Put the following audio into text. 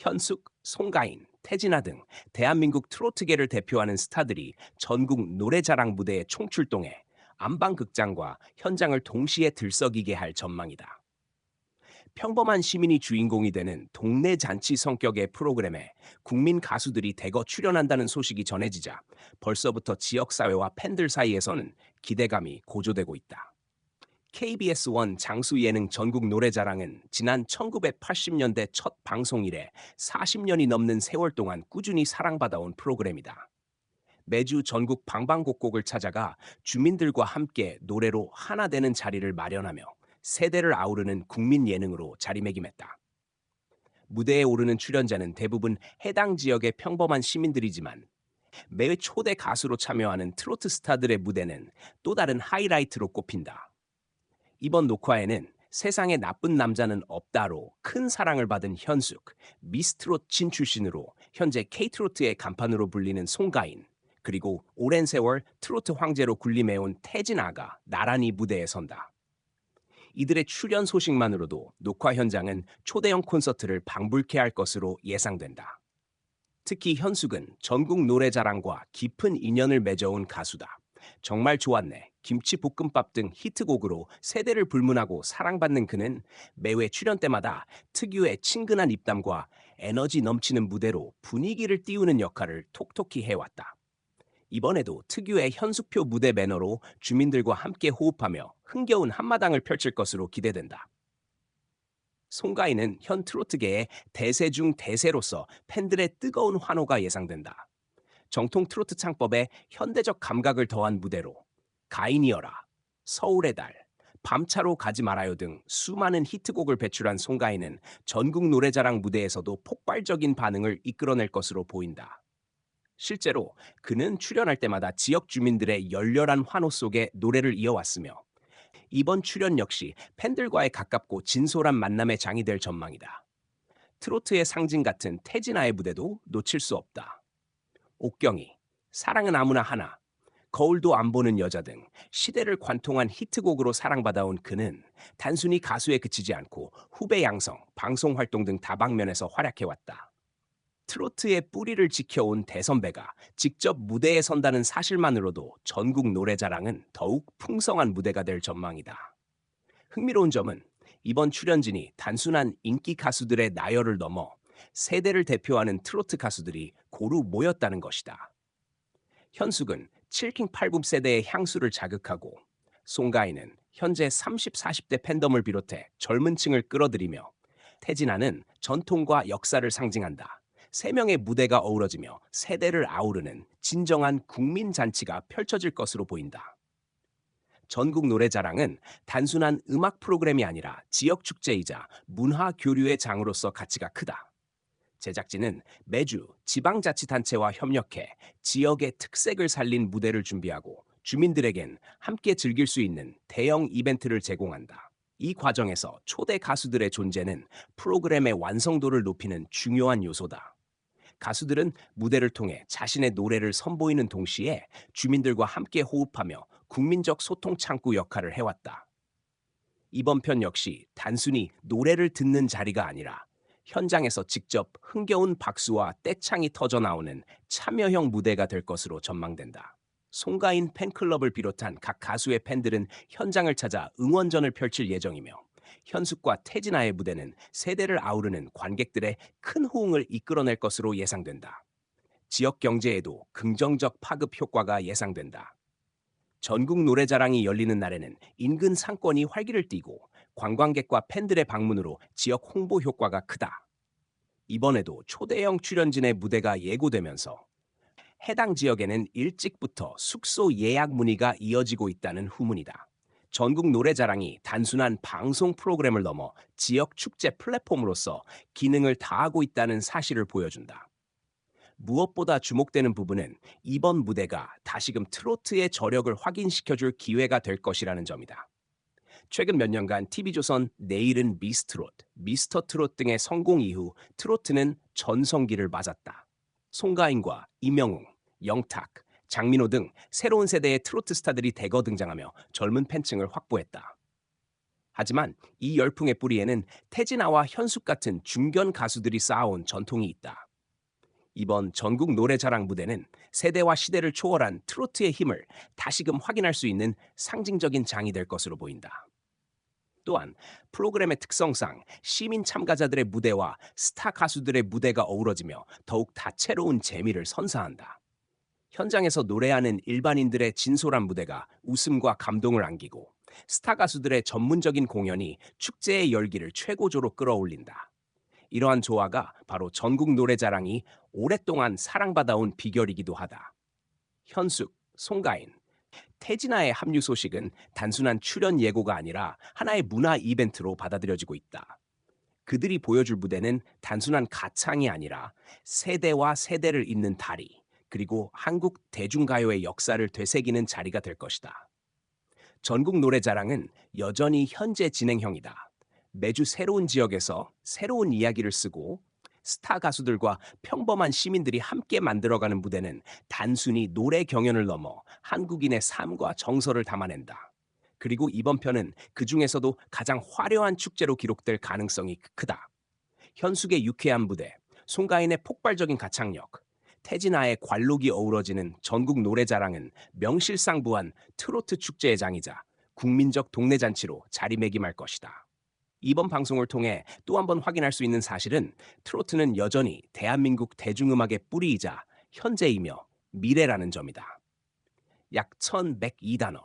현숙, 송가인, 태진아 등 대한민국 트로트계를 대표하는 스타들이 전국 노래자랑 무대에 총출동해 안방극장과 현장을 동시에 들썩이게 할 전망이다. 평범한 시민이 주인공이 되는 동네 잔치 성격의 프로그램에 국민 가수들이 대거 출연한다는 소식이 전해지자 벌써부터 지역사회와 팬들 사이에서는 기대감이 고조되고 있다. KBS1 장수 예능 전국 노래자랑은 지난 1980년대 첫 방송 이래 40년이 넘는 세월 동안 꾸준히 사랑받아온 프로그램이다. 매주 전국 방방곡곡을 찾아가 주민들과 함께 노래로 하나 되는 자리를 마련하며 세대를 아우르는 국민 예능으로 자리매김했다. 무대에 오르는 출연자는 대부분 해당 지역의 평범한 시민들이지만 매회 초대 가수로 참여하는 트로트 스타들의 무대는 또 다른 하이라이트로 꼽힌다. 이번 녹화에는 세상에 나쁜 남자는 없다로 큰 사랑을 받은 현숙, 미스트롯 진 출신으로 현재 K트로트의 간판으로 불리는 송가인, 그리고 오랜 세월 트로트 황제로 군림해온 태진아가 나란히 무대에 선다. 이들의 출연 소식만으로도 녹화 현장은 초대형 콘서트를 방불케 할 것으로 예상된다. 특히 현숙은 전국 노래자랑과 깊은 인연을 맺어온 가수다. 정말 좋았네. 김치볶음밥 등 히트곡으로 세대를 불문하고 사랑받는 그는 매회 출연 때마다 특유의 친근한 입담과 에너지 넘치는 무대로 분위기를 띄우는 역할을 톡톡히 해왔다. 이번에도 특유의 현숙표 무대 매너로 주민들과 함께 호흡하며 흥겨운 한마당을 펼칠 것으로 기대된다. 송가인은 현 트로트계의 대세 중 대세로서 팬들의 뜨거운 환호가 예상된다. 정통 트로트 창법에 현대적 감각을 더한 무대로 가인이어라, 서울의 달, 밤차로 가지 말아요 등 수많은 히트곡을 배출한 송가인은 전국 노래자랑 무대에서도 폭발적인 반응을 이끌어낼 것으로 보인다. 실제로 그는 출연할 때마다 지역 주민들의 열렬한 환호 속에 노래를 이어왔으며 이번 출연 역시 팬들과의 가깝고 진솔한 만남의 장이 될 전망이다. 트로트의 상징 같은 태진아의 무대도 놓칠 수 없다. 옥경이, 사랑은 아무나 하나, 거울도 안 보는 여자 등 시대를 관통한 히트곡으로 사랑받아온 그는 단순히 가수에 그치지 않고 후배 양성, 방송 활동 등 다방면에서 활약해왔다. 트로트의 뿌리를 지켜온 대선배가 직접 무대에 선다는 사실만으로도 전국 노래자랑은 더욱 풍성한 무대가 될 전망이다. 흥미로운 점은 이번 출연진이 단순한 인기 가수들의 나열을 넘어 세대를 대표하는 트로트 가수들이 고루 모였다는 것이다. 현숙은 7킹 8붐 세대의 향수를 자극하고 송가인은 현재 30, 40대 팬덤을 비롯해 젊은 층을 끌어들이며 태진아는 전통과 역사를 상징한다. 세 명의 무대가 어우러지며 세대를 아우르는 진정한 국민 잔치가 펼쳐질 것으로 보인다. 전국 노래자랑은 단순한 음악 프로그램이 아니라 지역 축제이자 문화 교류의 장으로서 가치가 크다. 제작진은 매주 지방자치단체와 협력해 지역의 특색을 살린 무대를 준비하고 주민들에겐 함께 즐길 수 있는 대형 이벤트를 제공한다. 이 과정에서 초대 가수들의 존재는 프로그램의 완성도를 높이는 중요한 요소다. 가수들은 무대를 통해 자신의 노래를 선보이는 동시에 주민들과 함께 호흡하며 국민적 소통 창구 역할을 해왔다. 이번 편 역시 단순히 노래를 듣는 자리가 아니라 현장에서 직접 흥겨운 박수와 떼창이 터져 나오는 참여형 무대가 될 것으로 전망된다. 송가인 팬클럽을 비롯한 각 가수의 팬들은 현장을 찾아 응원전을 펼칠 예정이며 현숙과 태진아의 무대는 세대를 아우르는 관객들의 큰 호응을 이끌어낼 것으로 예상된다. 지역 경제에도 긍정적 파급 효과가 예상된다. 전국 노래자랑이 열리는 날에는 인근 상권이 활기를 띠고 관광객과 팬들의 방문으로 지역 홍보 효과가 크다. 이번에도 초대형 출연진의 무대가 예고되면서 해당 지역에는 일찍부터 숙소 예약 문의가 이어지고 있다는 후문이다. 전국 노래자랑이 단순한 방송 프로그램을 넘어 지역 축제 플랫폼으로서 기능을 다하고 있다는 사실을 보여준다. 무엇보다 주목되는 부분은 이번 무대가 다시금 트로트의 저력을 확인시켜줄 기회가 될 것이라는 점이다. 최근 몇 년간 TV조선 내일은 미스트롯, 미스터 트롯 등의 성공 이후 트로트는 전성기를 맞았다. 송가인과 임영웅, 영탁, 장민호 등 새로운 세대의 트로트 스타들이 대거 등장하며 젊은 팬층을 확보했다. 하지만 이 열풍의 뿌리에는 태진아와 현숙 같은 중견 가수들이 쌓아온 전통이 있다. 이번 전국 노래자랑 무대는 세대와 시대를 초월한 트로트의 힘을 다시금 확인할 수 있는 상징적인 장이 될 것으로 보인다. 또한 프로그램의 특성상 시민 참가자들의 무대와 스타 가수들의 무대가 어우러지며 더욱 다채로운 재미를 선사한다. 현장에서 노래하는 일반인들의 진솔한 무대가 웃음과 감동을 안기고 스타 가수들의 전문적인 공연이 축제의 열기를 최고조로 끌어올린다. 이러한 조화가 바로 전국 노래자랑이 오랫동안 사랑받아온 비결이기도 하다. 현숙, 송가인, 태진아의 합류 소식은 단순한 출연 예고가 아니라 하나의 문화 이벤트로 받아들여지고 있다. 그들이 보여줄 무대는 단순한 가창이 아니라 세대와 세대를 잇는 다리, 그리고 한국 대중가요의 역사를 되새기는 자리가 될 것이다. 전국 노래자랑은 여전히 현재 진행형이다. 매주 새로운 지역에서 새로운 이야기를 쓰고 스타 가수들과 평범한 시민들이 함께 만들어가는 무대는 단순히 노래 경연을 넘어 한국인의 삶과 정서를 담아낸다. 그리고 이번 편은 그 중에서도 가장 화려한 축제로 기록될 가능성이 크다. 현숙의 유쾌한 무대, 송가인의 폭발적인 가창력, 태진아의 관록이 어우러지는 전국 노래자랑은 명실상부한 트로트 축제의 장이자 국민적 동네 잔치로 자리매김할 것이다. 이번 방송을 통해 또 한 번 확인할 수 있는 사실은 트로트는 여전히 대한민국 대중음악의 뿌리이자 현재이며 미래라는 점이다. 약 1102단어,